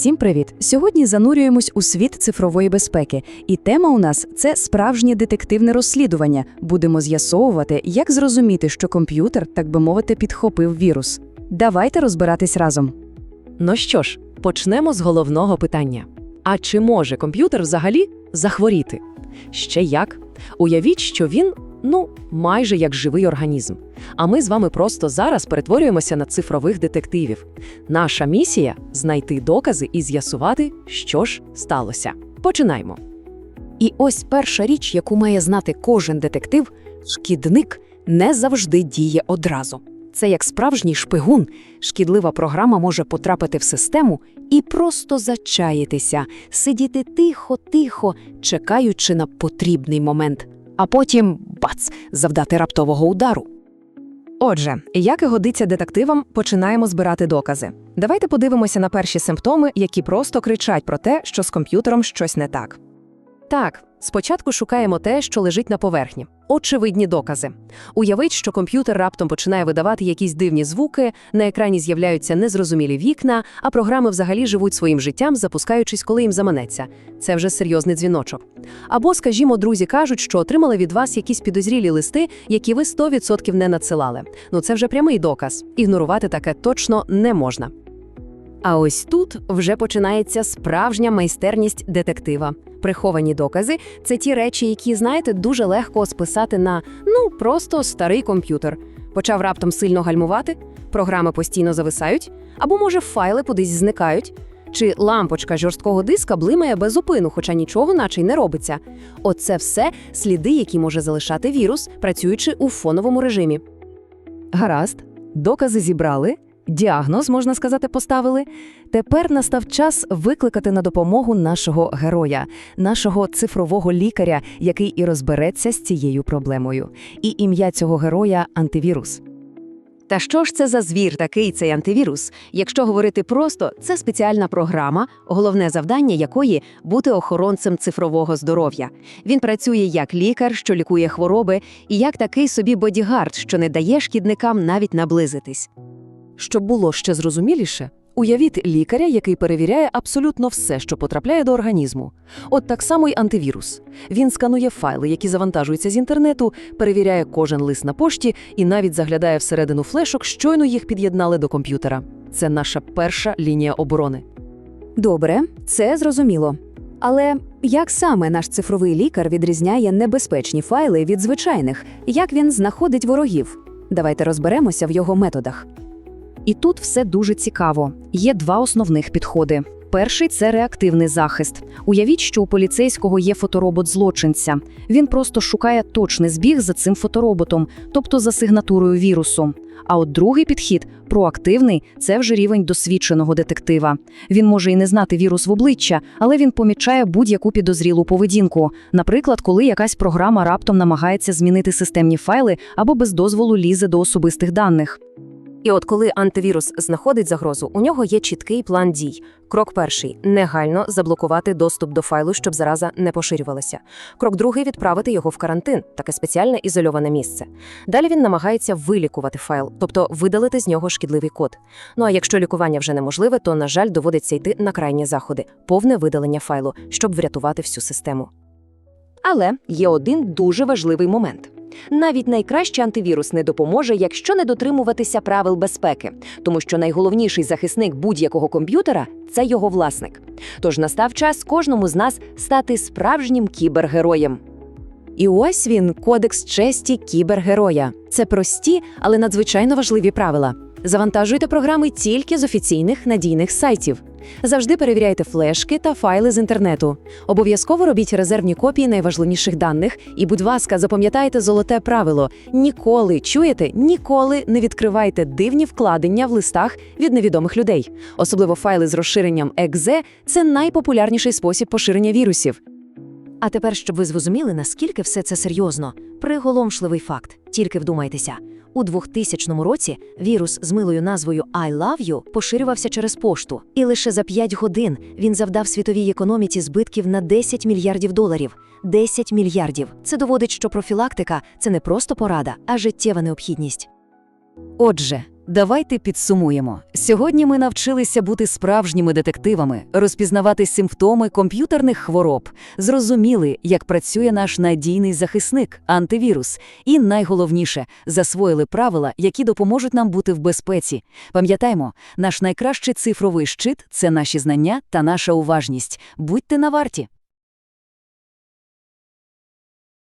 Всім привіт! Сьогодні занурюємось у світ цифрової безпеки, і тема у нас це справжнє детективне розслідування. Будемо з'ясовувати, як зрозуміти, що комп'ютер, так би мовити, підхопив вірус. Давайте розбиратись разом. Ну що ж, почнемо з головного питання. А чи може комп'ютер взагалі захворіти? Ще як? Уявіть, що він, ну, майже як живий організм. А ми з вами просто зараз перетворюємося на цифрових детективів. Наша місія знайти докази і з'ясувати, що ж сталося. Починаємо. І ось перша річ, яку має знати кожен детектив, шкідник не завжди діє одразу. Це як справжній шпигун. Шкідлива програма може потрапити в систему і просто зачаїтися, сидіти тихо-тихо, чекаючи на потрібний момент, а потім бац, завдати раптового удару. Отже, як і годиться детективам, починаємо збирати докази. Давайте подивимося на перші симптоми, які просто кричать про те, що з комп'ютером щось не так. Так, спочатку шукаємо те, що лежить на поверхні. Очевидні докази. Уявіть, що комп'ютер раптом починає видавати якісь дивні звуки, на екрані з'являються незрозумілі вікна, а програми взагалі живуть своїм життям, запускаючись, коли їм заманеться. Це вже серйозний дзвіночок. Або, скажімо, друзі кажуть, що отримали від вас якісь підозрілі листи, які ви 100% не надсилали. Ну це вже прямий доказ. Ігнорувати таке точно не можна. А ось тут вже починається справжня майстерність детектива. Приховані докази це ті речі, які, знаєте, дуже легко списати на ну просто старий комп'ютер. Почав раптом сильно гальмувати, програми постійно зависають, або, може, файли кудись зникають, чи лампочка жорсткого диска блимає без зупину, хоча нічого наче й не робиться. Оце все сліди, які може залишати вірус, працюючи у фоновому режимі. Гаразд, докази зібрали. Діагноз, можна сказати, поставили. Тепер настав час викликати на допомогу нашого героя, нашого цифрового лікаря, який і розбереться з цією проблемою. І ім'я цього героя антивірус. Та що ж це за звір такий цей антивірус? Якщо говорити просто, це спеціальна програма, головне завдання якої бути охоронцем цифрового здоров'я. Він працює як лікар, що лікує хвороби, і як такий собі бодігард, що не дає шкідникам навіть наблизитись. Щоб було ще зрозуміліше, уявіть лікаря, який перевіряє абсолютно все, що потрапляє до організму. От так само й антивірус. Він сканує файли, які завантажуються з інтернету, перевіряє кожен лист на пошті і навіть заглядає всередину флешок, щойно їх під'єднали до комп'ютера. Це наша перша лінія оборони. Добре, це зрозуміло. Але як саме наш цифровий лікар відрізняє небезпечні файли від звичайних? Як він знаходить ворогів? Давайте розберемося в його методах. І тут все дуже цікаво. Є два основних підходи. Перший це реактивний захист. Уявіть, що у поліцейського є фоторобот злочинця. Він просто шукає точний збіг за цим фотороботом, тобто за сигнатурою вірусу. А от другий підхід проактивний це вже рівень досвідченого детектива. Він може і не знати вірус в обличчя, але він помічає будь-яку підозрілу поведінку. Наприклад, коли якась програма раптом намагається змінити системні файли або без дозволу лізе до особистих даних. І от коли антивірус знаходить загрозу, у нього є чіткий план дій. Крок перший негайно заблокувати доступ до файлу, щоб зараза не поширювалася. Крок другий відправити його в карантин, таке спеціальне ізольоване місце. Далі він намагається вилікувати файл, тобто видалити з нього шкідливий код. Ну а якщо лікування вже неможливе, то, на жаль, доводиться йти на крайні заходи, повне видалення файлу, щоб врятувати всю систему. Але є один дуже важливий момент. Навіть найкращий антивірус не допоможе, якщо не дотримуватися правил безпеки, тому що найголовніший захисник будь-якого комп'ютера це його власник. Тож настав час кожному з нас стати справжнім кібергероєм. І ось він кодекс честі кібергероя. Це прості, але надзвичайно важливі правила. Завантажуйте програми тільки з офіційних надійних сайтів. Завжди перевіряйте флешки та файли з інтернету. Обов'язково робіть резервні копії найважливіших даних і, будь ласка, запам'ятайте золоте правило: ніколи чуєте, ніколи не відкривайте дивні вкладення в листах від невідомих людей. Особливо файли з розширенням .exe – це найпопулярніший спосіб поширення вірусів. А тепер, щоб ви зрозуміли, наскільки все це серйозно, приголомшливий факт. Тільки вдумайтеся. У 2000 році вірус з милою назвою I Love You поширювався через пошту, і лише за 5 годин він завдав світовій економіці збитків на 10 мільярдів доларів. 10 мільярдів. Це доводить, що профілактика це не просто порада, а життєва необхідність. Отже, Давайте підсумуємо. Сьогодні ми навчилися бути справжніми детективами, розпізнавати симптоми комп'ютерних хвороб, зрозуміли, як працює наш надійний захисник антивірус, і найголовніше засвоїли правила, які допоможуть нам бути в безпеці. Пам'ятаймо, наш найкращий цифровий щит це наші знання та наша уважність. Будьте на варті.